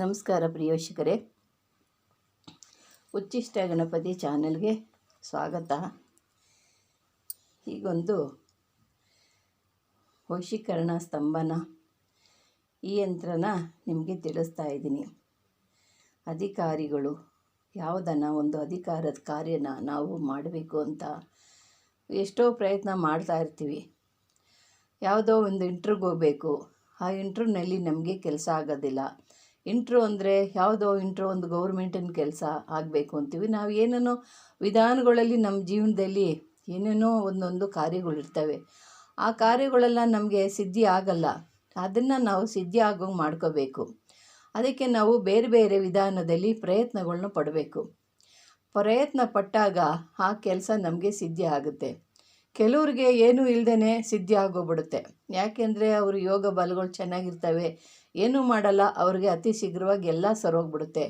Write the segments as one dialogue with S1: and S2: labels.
S1: ನಮಸ್ಕಾರ ಪ್ರಿಯೋಷಕರೇ ಉಚ್ಚಿಷ್ಟ ಗಣಪತಿ ಚಾನಲ್ಗೆ ಸ್ವಾಗತ. ಹೀಗೊಂದು ವಶೀಕರಣ ಸ್ತಂಭನ ಈ ಯಂತ್ರನ ನಿಮಗೆ ತಿಳಿಸ್ತಾ ಇದ್ದೀನಿ. ಅಧಿಕಾರಿಗಳು ಯಾವುದನ್ನು ಒಂದು ಅಧಿಕಾರದ ಕಾರ್ಯನ ನಾವು ಮಾಡಬೇಕು ಅಂತ ಎಷ್ಟೋ ಪ್ರಯತ್ನ ಮಾಡ್ತಾ ಇರ್ತೀವಿ. ಯಾವುದೋ ಒಂದು ಇಂಟ್ರಿಗೆ ಹೋಗಬೇಕು. ಆ ಇಂಟ್ರ್ಯೂನಲ್ಲಿ ನಮಗೆ ಕೆಲಸ ಆಗೋದಿಲ್ಲ. ಇಂಟ್ರು ಅಂದರೆ ಯಾವುದೋ ಇಂಟ್ರೋ ಒಂದು ಗೌರ್ಮೆಂಟಿನ ಕೆಲಸ ಆಗಬೇಕು ಅಂತೀವಿ. ನಾವು ಏನೇನೋ ವಿಧಾನಗಳಲ್ಲಿ ನಮ್ಮ ಜೀವನದಲ್ಲಿ ಏನೇನೋ ಒಂದೊಂದು ಕಾರ್ಯಗಳಿರ್ತವೆ. ಆ ಕಾರ್ಯಗಳೆಲ್ಲ ನಮಗೆ ಸಿದ್ಧಿ ಆಗಲ್ಲ. ಅದನ್ನು ನಾವು ಸಿದ್ಧಿ ಆಗೋಂಗೆ ಮಾಡ್ಕೋಬೇಕು. ಅದಕ್ಕೆ ನಾವು ಬೇರೆ ಬೇರೆ ವಿಧಾನದಲ್ಲಿ ಪ್ರಯತ್ನಗಳನ್ನ ಪಡಬೇಕು. ಪ್ರಯತ್ನ ಪಟ್ಟಾಗ ಆ ಕೆಲಸ ನಮಗೆ ಸಿದ್ಧಿ ಆಗುತ್ತೆ. ಕೆಲವ್ರಿಗೆ ಏನೂ ಇಲ್ಲದೇ ಸಿದ್ಧಿ ಆಗೋಗ್ಬಿಡುತ್ತೆ. ಯಾಕೆಂದರೆ ಅವರು ಯೋಗ ಬಲಗಳು ಚೆನ್ನಾಗಿರ್ತವೆ ಏನೂ ಮಾಡಲ್ಲ, ಅವ್ರಿಗೆ ಅತಿ ಶೀಘ್ರವಾಗಿ ಎಲ್ಲ ಸರೋಗ್ಬಿಡುತ್ತೆ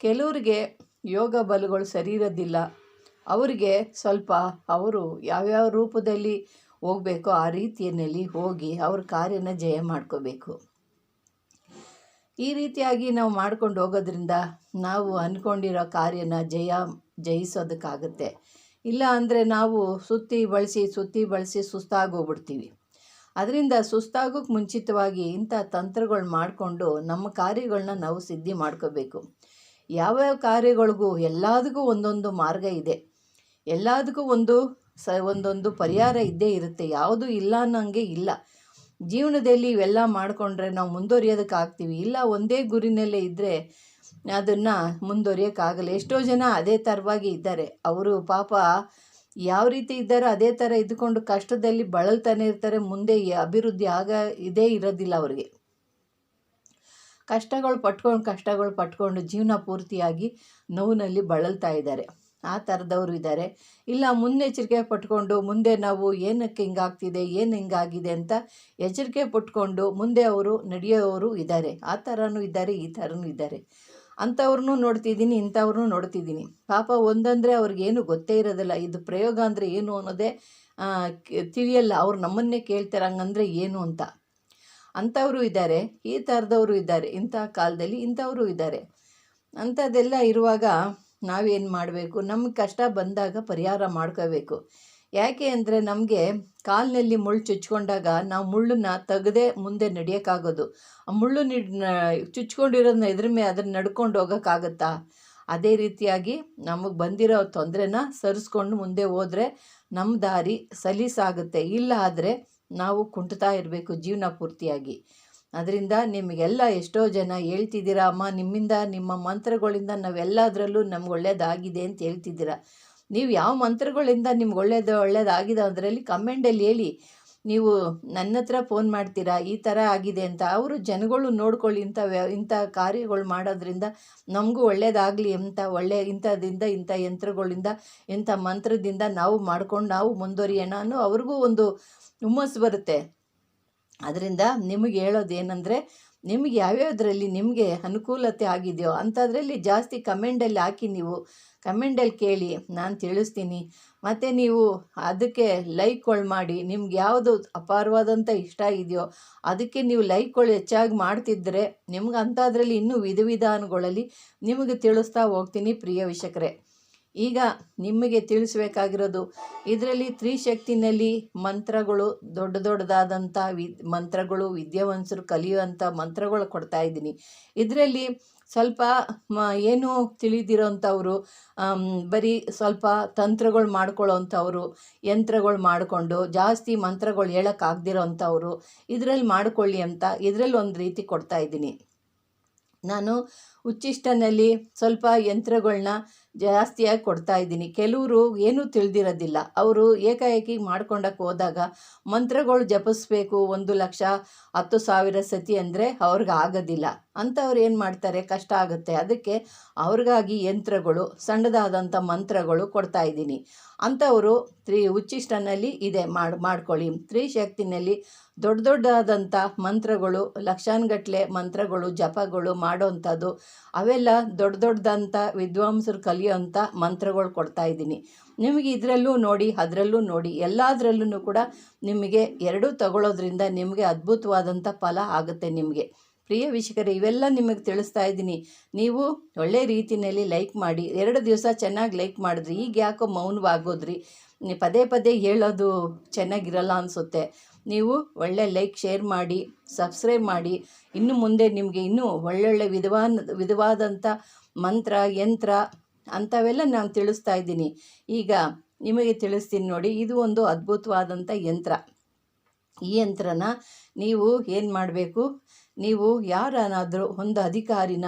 S1: ಕೆಲವ್ರಿಗೆ ಯೋಗ ಬಲಗಳು ಸರಿ ಇರೋದಿಲ್ಲ ಅವರಿಗೆ ಸ್ವಲ್ಪ ಅವರು ಯಾವ್ಯಾವ ರೂಪದಲ್ಲಿ ಹೋಗಬೇಕು ಆ ರೀತಿಯಲ್ಲಿ ಹೋಗಿ ಅವ್ರ ಕಾರ್ಯನ ಜಯ ಮಾಡ್ಕೋಬೇಕು. ಈ ರೀತಿಯಾಗಿ ನಾವು ಮಾಡ್ಕೊಂಡು ಹೋಗೋದ್ರಿಂದ ನಾವು ಅಂದ್ಕೊಂಡಿರೋ ಕಾರ್ಯನ ಜಯ ಜಯಿಸೋದಕ್ಕಾಗುತ್ತೆ. ಇಲ್ಲ ಅಂದರೆ ನಾವು ಸುತ್ತಿ ಬಳಸಿ ಸುತ್ತಿ ಬಳಸಿ ಸುಸ್ತಾಗೋಗ್ಬಿಡ್ತೀವಿ ಅದರಿಂದ ಸುಸ್ತಾಗೋಕ್ಕೆ ಮುಂಚಿತವಾಗಿ ಇಂಥ ತಂತ್ರಗಳು ಮಾಡಿಕೊಂಡು ನಮ್ಮ ಕಾರ್ಯಗಳನ್ನ ನಾವು ಸಿದ್ಧಿ ಮಾಡ್ಕೋಬೇಕು. ಯಾವ ಯಾವ ಕಾರ್ಯಗಳಿಗೂ ಎಲ್ಲದಕ್ಕೂ ಒಂದೊಂದು ಮಾರ್ಗ ಇದೆ. ಎಲ್ಲದಕ್ಕೂ ಒಂದು ಸ, ಒಂದೊಂದು ಪರಿಹಾರ ಇದ್ದೇ ಇರುತ್ತೆ. ಯಾವುದೂ ಇಲ್ಲ ಅನ್ನೋಂಗೆ ಇಲ್ಲ. ಜೀವನದಲ್ಲಿ ಇವೆಲ್ಲ ಮಾಡಿಕೊಂಡ್ರೆ ನಾವು ಮುಂದುವರಿಯೋದಕ್ಕಾಗ್ತೀವಿ ಇಲ್ಲ ಒಂದೇ ಗುರಿನಲ್ಲೇ ಇದ್ದರೆ ಅದನ್ನು ಮುಂದುವರಿಯೋಕ್ಕಾಗಲ್ಲ. ಎಷ್ಟೋ ಜನ ಅದೇ ಥರವಾಗಿ ಇದ್ದಾರೆ. ಅವರು ಪಾಪ ಯಾವ ರೀತಿ ಇದ್ದಾರೋ ಅದೇ ಥರ ಇದ್ದುಕೊಂಡು ಕಷ್ಟದಲ್ಲಿ ಬಳಲ್ತಾನೆ ಇರ್ತಾರೆ, ಮುಂದೆ ಅಭಿವೃದ್ಧಿ ಆಗ ಇದೇ ಇರೋದಿಲ್ಲ ಅವರಿಗೆ. ಕಷ್ಟಗಳು ಪಟ್ಕೊಂಡು ಕಷ್ಟಗಳು ಪಟ್ಕೊಂಡು ಜೀವನ ಪೂರ್ತಿಯಾಗಿ ನೋವಿನಲ್ಲಿ ಬಳಲ್ತಾ ಇದ್ದಾರೆ. ಆ ಥರದವರು ಇದ್ದಾರೆ. ಇಲ್ಲ, ಮುನ್ನೆಚ್ಚರಿಕೆ ಪಟ್ಕೊಂಡು ಮುಂದೆ ನಾವು ಏನಕ್ಕೆ ಹಿಂಗಾಗ್ತಿದೆ, ಏನು ಹಿಂಗಾಗಿದೆ ಅಂತ ಎಚ್ಚರಿಕೆ ಪಟ್ಕೊಂಡು ಮುಂದೆ ಅವರು ನಡೆಯೋವರು ಇದ್ದಾರೆ. ಆ ಥರನೂ ಇದ್ದಾರೆ, ಈ ಥರನೂ ಇದ್ದಾರೆ. ಅಂಥವ್ರನ್ನೂ ನೋಡ್ತಿದ್ದೀನಿ, ಇಂಥವ್ರನ್ನೂ ನೋಡ್ತಿದ್ದೀನಿ. ಪಾಪ ಒಂದಂದರೆ ಅವ್ರಿಗೇನು ಗೊತ್ತೇ ಇರೋದಿಲ್ಲ. ಇದು ಪ್ರಯೋಗ ಅಂದರೆ ಏನು ಅನ್ನೋದೇ ತಿಳಿಯಲ್ಲ. ಅವ್ರು ನಮ್ಮನ್ನೇ ಕೇಳ್ತಾರೆ ಹಂಗಂದ್ರೆ ಏನು ಅಂತ. ಅಂಥವರು ಇದ್ದಾರೆ, ಈ ಥರದವರು ಇದ್ದಾರೆ, ಇಂಥ ಕಾಲದಲ್ಲಿ ಇಂಥವರು ಇದ್ದಾರೆ. ಅಂಥದ್ದೆಲ್ಲ ಇರುವಾಗ ನಾವೇನು ಮಾಡಬೇಕು? ನಮ್ಗೆ ಕಷ್ಟ ಬಂದಾಗ ಪರಿಹಾರ ಮಾಡ್ಕೋಬೇಕು ಯಾಕೆ ಅಂದರೆ ನಮಗೆ ಕಾಲಿನಲ್ಲಿ ಮುಳ್ಳು ಚುಚ್ಕೊಂಡಾಗ ನಾವು ಮುಳ್ಳನ್ನು ತೆಗೆದೆ ಮುಂದೆ ನಡೆಯೋಕ್ಕಾಗೋದು. ಆ ಮುಳ್ಳು ಚುಚ್ಕೊಂಡಿರೋದನ್ನ ಎದ್ರ ಮೇಲೆ ಅದನ್ನು ನಡ್ಕೊಂಡು ಹೋಗೋಕ್ಕಾಗತ್ತಾ? ಅದೇ ರೀತಿಯಾಗಿ ನಮಗೆ ಬಂದಿರೋ ತೊಂದರೆನ ಸರಿಸ್ಕೊಂಡು ಮುಂದೆ ಹೋದರೆ ನಮ್ಮ ದಾರಿ ಸಲೀಸಾಗುತ್ತೆ. ಇಲ್ಲ ಆದರೆ ನಾವು ಕುಂಟ್ತಾ ಇರಬೇಕು ಜೀವನ ಪೂರ್ತಿಯಾಗಿ. ಅದರಿಂದ ನಿಮಗೆಲ್ಲ ಎಷ್ಟೋ ಜನ ಹೇಳ್ತಿದ್ದೀರಾ, ಅಮ್ಮ, ನಿಮ್ಮಿಂದ, ನಿಮ್ಮ ಮಂತ್ರಗಳಿಂದ ನಾವೆಲ್ಲದರಲ್ಲೂ ನಮ್ಗೆ ಒಳ್ಳೇದಾಗಿದೆ ಅಂತ ಹೇಳ್ತಿದ್ದೀರಾ. ನೀವು ಯಾವ ಮಂತ್ರಗಳಿಂದ ನಿಮ್ಗೆ ಒಳ್ಳೇದು, ಒಳ್ಳೇದಾಗಿದೆ ಅದರಲ್ಲಿ ಕಮೆಂಡಲ್ಲಿ ಹೇಳಿ. ನೀವು ನನ್ನ ಹತ್ರ ಫೋನ್ ಮಾಡ್ತೀರಾ? ಈ ಥರ ಆಗಿದೆ ಅಂತ. ಅವರು ಜನಗಳು ನೋಡ್ಕೊಳ್ಳಿ ಇಂಥ ವ್ಯ, ಇಂಥ ಕಾರ್ಯಗಳು ಮಾಡೋದ್ರಿಂದ ನಮಗೂ ಒಳ್ಳೇದಾಗಲಿ ಅಂತ, ಒಳ್ಳೆ ಇಂಥದ್ದಿಂದ ಇಂಥ ಯಂತ್ರಗಳಿಂದ, ಇಂಥ ಮಂತ್ರದಿಂದ ನಾವು ಮಾಡ್ಕೊಂಡು ನಾವು ಮುಂದುವರಿಯೋಣ ಅನ್ನೋ ಅವ್ರಿಗೂ ಒಂದು ಹುಮ್ಮಸ್ಸು ಬರುತ್ತೆ. ಅದರಿಂದ ನಿಮಗೆ ಹೇಳೋದೇನೆಂದರೆ ನಿಮಗೆ ಯಾವ್ಯಾವುದರಲ್ಲಿ ನಿಮಗೆ ಅನುಕೂಲತೆ ಆಗಿದೆಯೋ ಅಂಥದ್ರಲ್ಲಿ ಜಾಸ್ತಿ ಕಮೆಂಡಲ್ಲಿ ಹಾಕಿ ನೀವು. ಕಮೆಂಡಲ್ಲಿ ಕೇಳಿ, ನಾನು ತಿಳಿಸ್ತೀನಿ. ಮತ್ತು ನೀವು ಅದಕ್ಕೆ ಲೈಕ್ಗಳು ಮಾಡಿ, ನಿಮ್ಗೆ ಯಾವುದು ಅಪಾರವಾದಂಥ ಇಷ್ಟ ಇದೆಯೋ, ಅದಕ್ಕೆ ನೀವು ಲೈಕ್ಗಳು ಹೆಚ್ಚಾಗಿ ಮಾಡ್ತಿದ್ದರೆ ನಿಮ್ಗೆ ಅಂಥದ್ರಲ್ಲಿ ಇನ್ನೂ ವಿಧ ವಿಧಾನಗಳಲ್ಲಿ ನಿಮಗೆ ತಿಳಿಸ್ತಾ ಹೋಗ್ತೀನಿ ಪ್ರಿಯ ವೀಕ್ಷಕರೇ. ಈಗ ನಿಮಗೆ ತಿಳಿಸ್ಬೇಕಾಗಿರೋದು, ಇದರಲ್ಲಿ ತ್ರಿಶಕ್ತಿನಲ್ಲಿ ಮಂತ್ರಗಳು, ದೊಡ್ಡ ದೊಡ್ಡದಾದಂಥ ವಿ ಮಂತ್ರಗಳು ವಿದ್ಯಾವಂತರು ಕಲಿಯುವಂಥ ಮಂತ್ರಗಳು ಕೊಡ್ತಾ ಇದ್ದೀನಿ. ಇದರಲ್ಲಿ ಸ್ವಲ್ಪ ಮ, ಏನು ತಿಳಿದಿರೋಂಥವ್ರು ಬರೀ ಸ್ವಲ್ಪ ತಂತ್ರಗಳು ಮಾಡ್ಕೊಳ್ಳೋವಂಥವ್ರು ಯಂತ್ರಗಳು ಮಾಡಿಕೊಂಡು ಜಾಸ್ತಿ ಮಂತ್ರಗಳು ಹೇಳೋಕ್ಕಾಗ್ದಿರೋ ಅಂಥವ್ರು ಇದರಲ್ಲಿ ಮಾಡಿಕೊಳ್ಳಿ ಅಂತ ಇದರಲ್ಲಿ ಒಂದು ರೀತಿ ಕೊಡ್ತಾ ಇದ್ದೀನಿ. ನಾನು ಉಚ್ಚಿಷ್ಟನಲ್ಲಿ ಸ್ವಲ್ಪ ಯಂತ್ರಗಳನ್ನ ಜಾಸ್ತಿಯಾಗಿ ಕೊಡ್ತಾ ಇದ್ದೀನಿ. ಕೆಲವರು ಏನೂ ತಿಳಿದಿರೋದಿಲ್ಲ. ಅವರು ಏಕಾಏಕಿ ಮಾಡ್ಕೊಂಡಕ್ಕೆ ಹೋದಾಗ ಮಂತ್ರಗಳು ಜಪಿಸ್ಬೇಕು ಒಂದು ಲಕ್ಷ ಹತ್ತು ಸಾವಿರ ಸತಿ ಅಂದರೆ ಅವ್ರಿಗೆ ಆಗೋದಿಲ್ಲ. ಅಂಥವ್ರು ಏನು ಮಾಡ್ತಾರೆ? ಕಷ್ಟ ಆಗುತ್ತೆ. ಅದಕ್ಕೆ ಅವ್ರಿಗಾಗಿ ಯಂತ್ರಗಳು ಸಣ್ಣದಾದಂಥ ಮಂತ್ರಗಳು ಕೊಡ್ತಾ ಇದ್ದೀನಿ. ಅಂಥವರು ತ್ರೀ ಉಚ್ಚಿಷ್ಟನಲ್ಲಿ ಇದೆ ಮಾಡಿ, ಮಾಡ್ಕೊಳ್ಳಿ. ತ್ರಿಶಕ್ತಿನಲ್ಲಿ ದೊಡ್ಡ ದೊಡ್ಡದಾದಂಥ ಮಂತ್ರಗಳು, ಲಕ್ಷಾನುಗಟ್ಲೆ ಮಂತ್ರಗಳು, ಜಪಗಳು ಮಾಡೋವಂಥದ್ದು ಅವೆಲ್ಲ ದೊಡ್ಡ ದೊಡ್ಡದಂಥ ವಿದ್ವಾಂಸರು ಕಲಿಯೋಂಥ ಮಂತ್ರಗಳು ಕೊಡ್ತಾ ಇದ್ದೀನಿ. ನಿಮಗೆ ಇದರಲ್ಲೂ ನೋಡಿ, ಅದರಲ್ಲೂ ನೋಡಿ ಎಲ್ಲದರಲ್ಲೂ ಕೂಡ ನಿಮಗೆ ಎರಡೂ ತಗೊಳ್ಳೋದ್ರಿಂದ ನಿಮಗೆ ಅದ್ಭುತವಾದಂಥ ಫಲ ಆಗುತ್ತೆ ನಿಮಗೆ. ಪ್ರಿಯ ವೀಕ್ಷಕರೇ, ಇವೆಲ್ಲ ನಿಮಗೆ ತಿಳಿಸ್ತಾ ಇದ್ದೀನಿ. ನೀವು ಒಳ್ಳೆ ರೀತಿಯಲ್ಲಿ ಲೈಕ್ ಮಾಡಿ, ಎರಡು ದಿವಸ ಚೆನ್ನಾಗಿ ಲೈಕ್ ಮಾಡಿದ್ರಿ ಈಗ ಯಾಕೋ ಮೌನವಾಗೋದ್ರಿ ಪದೇ ಪದೇ ಹೇಳೋದು ಚೆನ್ನಾಗಿರಲ್ಲ ಅನಿಸುತ್ತೆ. ನೀವು ಒಳ್ಳೆ ಲೈಕ್, ಶೇರ್ ಮಾಡಿ, ಸಬ್ಸ್ಕ್ರೈಬ್ ಮಾಡಿ. ಇನ್ನು ಮುಂದೆ ನಿಮಗೆ ಇನ್ನೂ ಒಳ್ಳೊಳ್ಳೆ ವಿಧವಾನ್ ವಿಧವಾದಂಥ ಮಂತ್ರ, ಯಂತ್ರ ಅಂಥವೆಲ್ಲ ನಾನು ತಿಳಿಸ್ತಾ ಇದ್ದೀನಿ. ಈಗ ನಿಮಗೆ ತಿಳಿಸ್ತೀನಿ ನೋಡಿ, ಇದು ಒಂದು ಅದ್ಭುತವಾದಂಥ ಯಂತ್ರ. ಈ ಯಂತ್ರನ ನೀವು ಏನು ಮಾಡಬೇಕು? ನೀವು ಯಾರನ್ನಾದರೂ ಒಂದು ಅಧಿಕಾರಿನ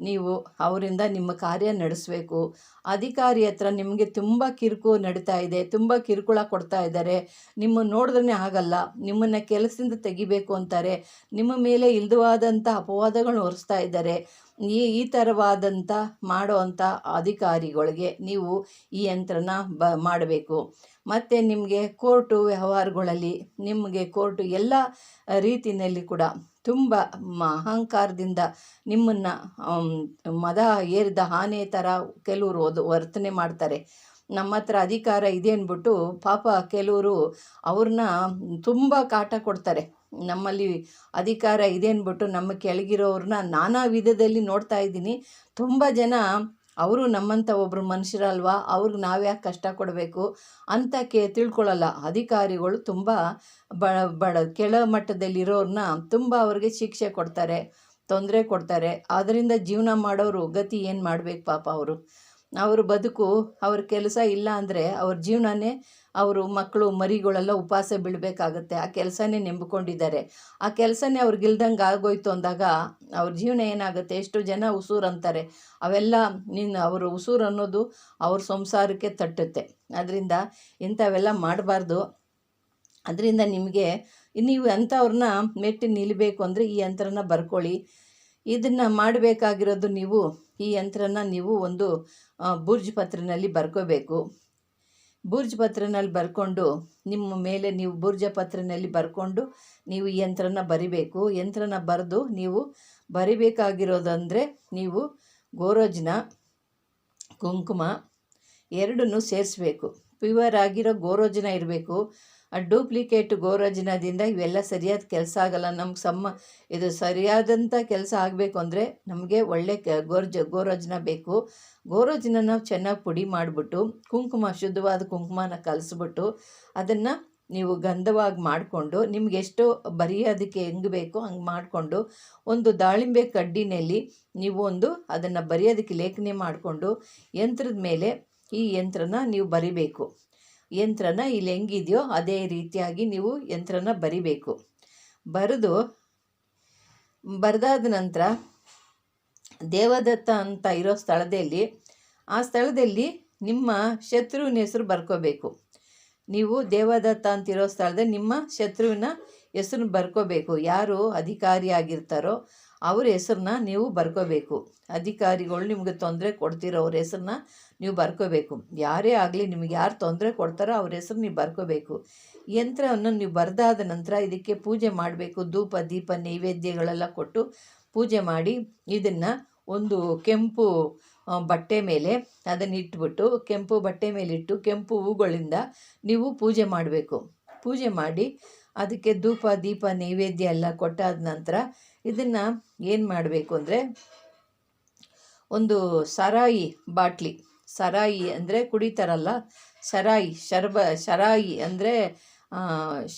S1: ನೀವು ಅವರಿಂದ ನಿಮ್ಮ ಕಾರ್ಯ ನಡೆಸಬೇಕು. ಅಧಿಕಾರಿ ಹತ್ರ ನಿಮಗೆ ತುಂಬ ಕಿರುಕು ನಡೀತಾ ಇದೆ, ತುಂಬ ಕಿರುಕುಳ ಕೊಡ್ತಾ ಇದ್ದಾರೆ. ನಿಮ್ಮ ನೋಡಿದ್ರೆ ಆಗಲ್ಲ. ನಿಮ್ಮನ್ನು ಕೆಲಸದಿಂದ ತೆಗಿಬೇಕು ಅಂತಾರೆ. ನಿಮ್ಮ ಮೇಲೆ ಇಲ್ದವಾದಂಥ ಅಪವಾದಗಳನ್ನ ಹೊರಿಸ್ತಾ ಇದ್ದಾರೆ. ಈ ಈ ಥರವಾದಂಥ ಮಾಡುವಂಥ ಅಧಿಕಾರಿಗಳಿಗೆ ನೀವು ಈ ಯಂತ್ರನ ಬ, ಮಾಡಬೇಕು. ಮತ್ತು ನಿಮಗೆ ಕೋರ್ಟು ವ್ಯವಹಾರಗಳಲ್ಲಿ ನಿಮಗೆ ಕೋರ್ಟು ಎಲ್ಲ ರೀತಿಯಲ್ಲಿ ಕೂಡ ತುಂಬ ಅಹಂಕಾರದಿಂದ ನಿಮ್ಮನ್ನು ಮದ ಏರಿದ ಆನೆ ಥರ ಕೆಲವರು ವರ್ತನೆ ಮಾಡ್ತಾರೆ. ನಮ್ಮ ಹತ್ರ ಅಧಿಕಾರ ಇದೆ ಅಂದ್ಬಿಟ್ಟು ಪಾಪ ಕೆಲವರು ಅವ್ರನ್ನ ತುಂಬ ಕಾಟ ಕೊಡ್ತಾರೆ. ನಮ್ಮಲ್ಲಿ ಅಧಿಕಾರ ಇದೆ ಅಂದ್ಬಿಟ್ಟು ನಮ್ಮ ಕೆಳಗಿರೋರನ್ನ ನಾನಾ ವಿಧದಲ್ಲಿ ನೋಡ್ತಾ ಇದ್ದೀನಿ. ತುಂಬ ಜನ ಅವರು ನಮ್ಮಂಥ ಒಬ್ಬರು ಮನುಷ್ಯರಲ್ವಾ? ಅವ್ರಿಗೆ ನಾವ್ಯಾಕೆ ಕಷ್ಟ ಕೊಡಬೇಕು ಅಂತ ಕೇ ತಿಳ್ಕೊಳ್ಳಲ್ಲ ಅಧಿಕಾರಿಗಳು ತುಂಬ ಬಡ ಬಡ, ಕೆಳ ಮಟ್ಟದಲ್ಲಿರೋರನ್ನ ತುಂಬ ಅವ್ರಿಗೆ ಶಿಕ್ಷೆ ಕೊಡ್ತಾರೆ, ತೊಂದರೆ ಕೊಡ್ತಾರೆ. ಅದರಿಂದ ಜೀವನ ಮಾಡೋರು ಗತಿ ಏನು ಮಾಡಬೇಕು ಪಾಪ ಅವರು? ಅವ್ರ ಬದುಕು, ಅವ್ರ ಕೆಲಸ ಇಲ್ಲ ಅಂದರೆ ಅವ್ರ ಜೀವನನೇ ಅವರು ಮಕ್ಕಳು, ಮರಿಗಳೆಲ್ಲ ಉಪವಾಸ ಬೀಳಬೇಕಾಗತ್ತೆ. ಆ ಕೆಲಸನೇ ನೆಂಬಿಕೊಂಡಿದ್ದಾರೆ. ಆ ಕೆಲಸನೇ ಅವ್ರಿಗೆ ಇಲ್ದಂಗೆ ಆಗೋಯ್ತು ಅಂದಾಗ ಅವ್ರ ಜೀವನ ಏನಾಗುತ್ತೆ? ಎಷ್ಟು ಜನ ಉಸೂರು ಅಂತಾರೆ. ಅವೆಲ್ಲ ನಿನ್ನ ಅವರು ಉಸೂರು ಅನ್ನೋದು ಅವ್ರ ಸಂಸಾರಕ್ಕೆ ತಟ್ಟುತ್ತೆ. ಅದರಿಂದ ಇಂಥವೆಲ್ಲ ಮಾಡಬಾರ್ದು. ಅದರಿಂದ ನಿಮಗೆ ನೀವು ಅಂಥವ್ರನ್ನ ಮೆಟ್ಟಿ ನಿಲ್ಲಬೇಕು ಅಂದರೆ ಈ ಯಂತ್ರನ ಬರ್ಕೊಳ್ಳಿ. ಇದನ್ನು ಮಾಡಬೇಕಾಗಿರೋದು ನೀವು. ಈ ಯಂತ್ರನ ನೀವು ಒಂದು ಬುರ್ಜ್ ಪತ್ರನಲ್ಲಿ ಬರ್ಕೋಬೇಕು. ಬುರ್ಜ್ ಪತ್ರನಲ್ಲಿ ಬರ್ಕೊಂಡು, ನಿಮ್ಮ ಮೇಲೆ ನೀವು ಬುರ್ಜ ಪತ್ರನಲ್ಲಿ ಬರ್ಕೊಂಡು, ನೀವು ಯಂತ್ರನ ಬರಿಬೇಕು. ಯಂತ್ರನ ಬರೆದು ನೀವು ಬರಿಬೇಕಾಗಿರೋದಂದರೆ ನೀವು ಗೋರೋಜ್ನ, ಕುಂಕುಮ ಎರಡನ್ನೂ ಸೇರಿಸ್ಬೇಕು. ಪ್ಯೂವರ್ ಆಗಿರೋ ಗೋರೋಜನ ಇರಬೇಕು. ಡೂಪ್ಲಿಕೇಟ್ ಗೋರೋಜನದಿಂದ ಇವೆಲ್ಲ ಸರಿಯಾದ ಕೆಲಸ ಆಗಲ್ಲ. ನಮ್ಗೆ ಸಮ ಇದು ಸರಿಯಾದಂಥ ಕೆಲಸ ಆಗಬೇಕು ಅಂದರೆ ನಮಗೆ ಒಳ್ಳೆ ಕ ಗೋರ್ಜ ಗೋರೋಜನ ಬೇಕು. ಗೋರೋಜನ ನಾವು ಚೆನ್ನಾಗಿ ಪುಡಿ ಮಾಡಿಬಿಟ್ಟು, ಕುಂಕುಮ ಶುದ್ಧವಾದ ಕುಂಕುಮನ ಕಲಿಸ್ಬಿಟ್ಟು ಅದನ್ನು ನೀವು ಗಂಧವಾಗಿ ಮಾಡಿಕೊಂಡು, ನಿಮ್ಗೆ ಎಷ್ಟು ಬರೆಯೋದಕ್ಕೆ ಹೆಂಗೆ ಬೇಕೋ ಹಂಗೆ ಮಾಡಿಕೊಂಡು, ಒಂದು ದಾಳಿಂಬೆ ಕಡ್ಡಿನಲ್ಲಿ ನೀವು ಒಂದು ಅದನ್ನು ಬರೆಯೋದಕ್ಕೆ ಲೇಖನೆ ಮಾಡಿಕೊಂಡು, ಯಂತ್ರದ ಮೇಲೆ ಈ ಯಂತ್ರನ ನೀವು ಬರಿಬೇಕು. ಯಂತ್ರನ ಇಲ್ಲಿ ಹೆಂಗಿದೆಯೋ ಅದೇ ರೀತಿಯಾಗಿ ನೀವು ಯಂತ್ರನ ಬರಿಬೇಕು. ಬರೆದು, ಬರೆದಾದ ನಂತರ ದೇವದತ್ತ ಅಂತ ಇರೋ ಸ್ಥಳದಲ್ಲಿ, ಆ ಸ್ಥಳದಲ್ಲಿ ನಿಮ್ಮ ಶತ್ರುವಿನ ಹೆಸರು ಬರ್ಕೋಬೇಕು. ನೀವು ದೇವದತ್ತ ಅಂತಿರೋ ಸ್ಥಳದಲ್ಲಿ ನಿಮ್ಮ ಶತ್ರುವಿನ ಹೆಸರು ಬರ್ಕೋಬೇಕು. ಯಾರು ಅಧಿಕಾರಿ ಆಗಿರ್ತಾರೋ ಅವ್ರ ಹೆಸರನ್ನ ನೀವು ಬರ್ಕೋಬೇಕು. ಅಧಿಕಾರಿಗಳು ನಿಮಗೆ ತೊಂದರೆ ಕೊಡ್ತಿರೋವ್ರ ಹೆಸರನ್ನ ನೀವು ಬರ್ಕೋಬೇಕು. ಯಾರೇ ಆಗಲಿ ನಿಮಗೆ ಯಾರು ತೊಂದರೆ ಕೊಡ್ತಾರೋ ಅವ್ರ ಹೆಸರು ನೀವು ಬರ್ಕೋಬೇಕು. ಯಂತ್ರವನ್ನು ನೀವು ಬರೆದಾದ ನಂತರ ಇದಕ್ಕೆ ಪೂಜೆ ಮಾಡಬೇಕು. ಧೂಪ, ದೀಪ, ನೈವೇದ್ಯಗಳೆಲ್ಲ ಕೊಟ್ಟು ಪೂಜೆ ಮಾಡಿ ಇದನ್ನು ಒಂದು ಕೆಂಪು ಬಟ್ಟೆ ಮೇಲೆ ಅದನ್ನು ಇಟ್ಬಿಟ್ಟು ಕೆಂಪು ಬಟ್ಟೆ ಮೇಲೆ ಇಟ್ಟು ಕೆಂಪು ಹೂಗಳಿಂದ ನೀವು ಪೂಜೆ ಮಾಡಬೇಕು. ಪೂಜೆ ಮಾಡಿ ಅದಕ್ಕೆ ಧೂಪ, ದೀಪ, ನೈವೇದ್ಯ ಎಲ್ಲ ಕೊಟ್ಟಾದ ನಂತರ ಇದನ್ನು ಏನು ಮಾಡಬೇಕು ಅಂದರೆ ಒಂದು ಸರಾಯಿ ಬಾಟ್ಲಿ. ಸರಾಯಿ ಅಂದರೆ ಕುಡಿತಾರಲ್ಲ, ಸರಾಯಿ, ಶರ್ಬ ಶರಾಯಿ ಅಂದರೆ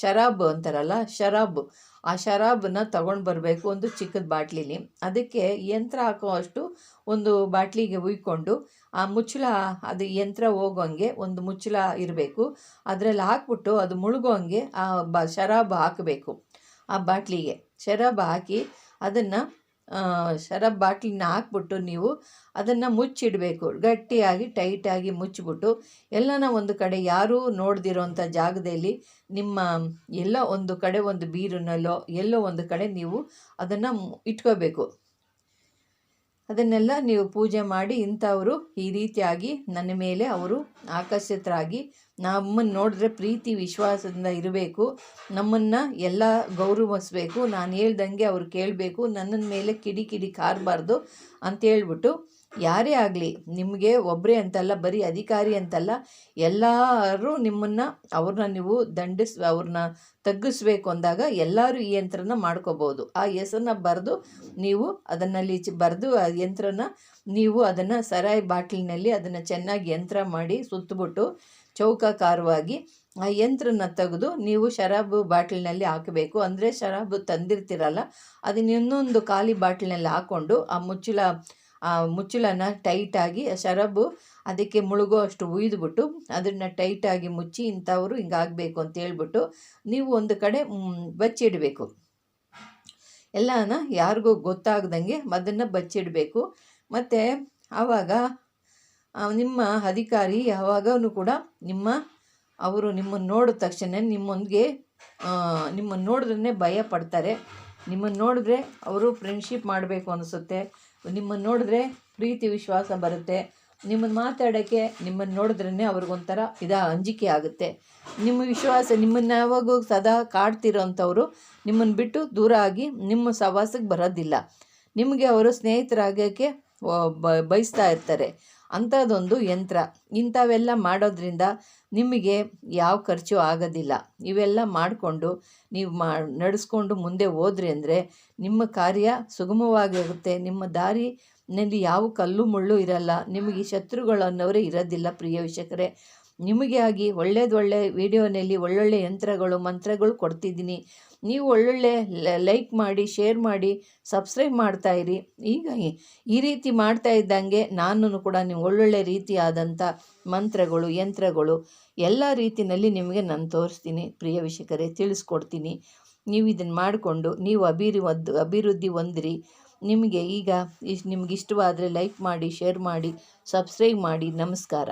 S1: ಶರಾಬ್ ಅಂತಾರಲ್ಲ, ಶರಾಬ್. ಆ ಶರಾಬನ್ನ ತಗೊಂಡು ಬರಬೇಕು ಒಂದು ಚಿಕ್ಕದ ಬಾಟ್ಲಿಲಿ. ಅದಕ್ಕೆ ಯಂತ್ರ ಹಾಕೋ ಅಷ್ಟು ಒಂದು ಬಾಟ್ಲಿಗೆ ಉಯ್ಕೊಂಡು ಆ ಮುಚ್ಚಳ, ಅದು ಯಂತ್ರ ಹೋಗೋಂಗೆ ಒಂದು ಮುಚ್ಚಳ ಇರಬೇಕು. ಅದರಲ್ಲಿ ಹಾಕ್ಬಿಟ್ಟು ಅದು ಮುಳುಗೋಂಗೆ ಆ ಬ, ಶರಾಬ್ ಹಾಕಬೇಕು ಆ ಬಾಟ್ಲಿಗೆ. ಶರಾಬ್ ಹಾಕಿ ಅದನ್ನು ಶರಬ್ ಬಾಟ್ಲಿನ ಹಾಕ್ಬಿಟ್ಟು ನೀವು ಅದನ್ನು ಮುಚ್ಚಿಡಬೇಕು. ಗಟ್ಟಿಯಾಗಿ, ಟೈಟಾಗಿ ಮುಚ್ಚಿಬಿಟ್ಟು ಎಲ್ಲನ ಒಂದು ಕಡೆ, ಯಾರೂ ನೋಡ್ದಿರೋಂಥ ಜಾಗದಲ್ಲಿ ನಿಮ್ಮ ಎಲ್ಲ ಒಂದು ಕಡೆ ಒಂದು ಬೀರಿನಲ್ಲೋ, ಎಲ್ಲೋ ಒಂದು ಕಡೆ ನೀವು ಅದನ್ನು ಇಟ್ಕೋಬೇಕು. ಅದನ್ನೆಲ್ಲ ನೀವು ಪೂಜೆ ಮಾಡಿ ಇಂಥವರು ಈ ರೀತಿಯಾಗಿ ನನ್ನ ಮೇಲೆ ಅವರು ಆಕರ್ಷಿತರಾಗಿ ನಮ್ಮನ್ನು ನೋಡಿದ್ರೆ ಪ್ರೀತಿ, ವಿಶ್ವಾಸದಿಂದ ಇರಬೇಕು. ನಮ್ಮನ್ನು ಎಲ್ಲ ಗೌರವಿಸ್ಬೇಕು. ನಾನು ಹೇಳ್ದಂಗೆ ಅವ್ರು ಕೇಳಬೇಕು. ನನ್ನ ಮೇಲೆ ಕಿಡಿ ಕಿಡಿ ಕಾರಬಾರ್ದು ಅಂತೇಳ್ಬಿಟ್ಟು ಯಾರೇ ಆಗಲಿ, ನಿಮಗೆ ಒಬ್ಬರೇ ಅಂತಲ್ಲ, ಬರೀ ಅಧಿಕಾರಿ ಅಂತಲ್ಲ, ಎಲ್ಲರೂ ನಿಮ್ಮನ್ನು ಅವ್ರನ್ನ ನೀವು ದಂಡಿಸ್, ಅವ್ರನ್ನ ತಗ್ಗಿಸ್ಬೇಕು ಅಂದಾಗ ಎಲ್ಲರೂ ಈ ಯಂತ್ರನ ಮಾಡ್ಕೋಬೋದು. ಆ ಹೆಸರನ್ನ ಬರೆದು ನೀವು ಅದನ್ನಲ್ಲಿ ಬರೆದು ಆ ಯಂತ್ರನ ನೀವು ಅದನ್ನು ಸರಾಯಿ ಬಾಟ್ಲಿನಲ್ಲಿ ಅದನ್ನು ಚೆನ್ನಾಗಿ ಯಂತ್ರ ಮಾಡಿ ಸುತ್ತಬಿಟ್ಟು ಚೌಕಾಕಾರವಾಗಿ ಆ ಯಂತ್ರನ ತೆಗೆದು ನೀವು ಶರಾಬು ಬಾಟ್ಲಿನಲ್ಲಿ ಹಾಕಬೇಕು. ಅಂದರೆ ಶರಾಬು ತಂದಿರ್ತೀರಲ್ಲ ಅದನ್ನ ಇನ್ನೊಂದು ಖಾಲಿ ಬಾಟ್ಲಿನಲ್ಲಿ ಹಾಕ್ಕೊಂಡು ಆ ಮುಚ್ಚಳ ಆ ಮುಚ್ಚಳನ ಟೈಟಾಗಿ ಶರಾಬು ಅದಕ್ಕೆ ಮುಳುಗೋ ಅಷ್ಟು ಉಯ್ದುಬಿಟ್ಟು ಅದನ್ನು ಟೈಟಾಗಿ ಮುಚ್ಚಿ ಇಂಥವರು ಹಿಂಗಾಗಬೇಕು ಅಂತ ಹೇಳ್ಬಿಟ್ಟು ನೀವು ಒಂದು ಕಡೆ ಬಚ್ಚಿಡಬೇಕು. ಎಲ್ಲನ ಯಾರಿಗೂ ಗೊತ್ತಾಗ್ದಂಗೆ ಅದನ್ನು ಬಚ್ಚಿಡಬೇಕು. ಮತ್ತು ಆವಾಗ ಆ, ನಿಮ್ಮ ಅಧಿಕಾರಿ ಯಾವಾಗಲೂ ಕೂಡ ನಿಮ್ಮ, ಅವರು ನಿಮ್ಮನ್ನು ನೋಡಿದ ತಕ್ಷಣ ನಿಮ್ಮೊಂದಿಗೆ ನಿಮ್ಮನ್ನು ನೋಡಿದ್ರೆ ಭಯ ಪಡ್ತಾರೆ. ನಿಮ್ಮನ್ನು ನೋಡಿದ್ರೆ ಅವರು ಫ್ರೆಂಡ್ಶಿಪ್ ಮಾಡಬೇಕು ಅನಿಸುತ್ತೆ. ನಿಮ್ಮನ್ನು ನೋಡಿದ್ರೆ ಪ್ರೀತಿ ವಿಶ್ವಾಸ ಬರುತ್ತೆ. ನಿಮ್ಮನ್ನು ಮಾತಾಡೋಕ್ಕೆ, ನಿಮ್ಮನ್ನು ನೋಡಿದ್ರೇ ಅವ್ರಿಗೊಂಥರ ಇದ ಅಂಜಿಕೆ ಆಗುತ್ತೆ. ನಿಮ್ಮ ವಿಶ್ವಾಸ, ನಿಮ್ಮನ್ನು ಯಾವಾಗೂ ಸದಾ ಕಾಡ್ತಿರೋಂಥವ್ರು ನಿಮ್ಮನ್ನು ಬಿಟ್ಟು ದೂರ ಆಗಿ ನಿಮ್ಮ ಸಹವಾಸಕ್ಕೆ ಬರೋದಿಲ್ಲ. ನಿಮಗೆ ಅವರು ಸ್ನೇಹಿತರಾಗೋಕ್ಕೆ ಬಯಸ್ತಾ ಇರ್ತಾರೆ. ಅಂಥದ್ದೊಂದು ಯಂತ್ರ. ಇಂಥವೆಲ್ಲ ಮಾಡೋದ್ರಿಂದ ನಿಮಗೆ ಯಾವ ಖರ್ಚು ಆಗೋದಿಲ್ಲ. ಇವೆಲ್ಲ ಮಾಡಿಕೊಂಡು ನೀವು ಮಾ, ನಡೆಸ್ಕೊಂಡು ಮುಂದೆ ಹೋದ್ರಿ ಅಂದರೆ ನಿಮ್ಮ ಕಾರ್ಯ ಸುಗಮವಾಗಿರುತ್ತೆ. ನಿಮ್ಮ ದಾರಿನಲ್ಲಿ ಯಾವ ಕಲ್ಲು ಮುಳ್ಳು ಇರಲ್ಲ. ನಿಮಗೆ ಶತ್ರುಗಳು ಅನ್ನೋರೇ ಇರೋದಿಲ್ಲ ಪ್ರಿಯ ವೀಕ್ಷಕರೇ. ನಿಮಗೆ ಆಗಿ ಒಳ್ಳೇದು ಒಳ್ಳೆ ವಿಡಿಯೋನಲ್ಲಿ ಒಳ್ಳೊಳ್ಳೆ ಯಂತ್ರಗಳು, ಮಂತ್ರಗಳು ಕೊಡ್ತಿದ್ದೀನಿ. ನೀವು ಒಳ್ಳೊಳ್ಳೆ ಲೈಕ್ ಮಾಡಿ ಶೇರ್ ಮಾಡಿ ಸಬ್ಸ್ಕ್ರೈಬ್ ಮಾಡ್ತಾ ಇರಿ. ಈಗ ಈ- ರೀತಿ ಮಾಡ್ತಾ ಇದ್ದಂಗೆ ನಾನು ಕೂಡ ನೀವು ಒಳ್ಳೊಳ್ಳೆ ರೀತಿಯಾದಂಥ ಮಂತ್ರಗಳು, ಯಂತ್ರಗಳು ಎಲ್ಲ ರೀತಿಯಲ್ಲಿ ನಿಮಗೆ ನಾನು ತೋರಿಸ್ತೀನಿ. ಪ್ರಿಯ ವೀಕ್ಷಕರೇ, ತಿಳಿಸ್ಕೊಡ್ತೀನಿ. ನೀವು ಇದನ್ನು ಮಾಡಿಕೊಂಡು ನೀವು ಅಭಿರಿ ಅಭಿವೃದ್ಧಿ ಹೊಂದಿರಿ. ನಿಮಗೆ ಈಗ ಇಷ್ಟು ನಿಮಗಿಷ್ಟವಾದರೆ ಲೈಕ್ ಮಾಡಿ ಶೇರ್ ಮಾಡಿ ಸಬ್ಸ್ಕ್ರೈಬ್ ಮಾಡಿ. ನಮಸ್ಕಾರ.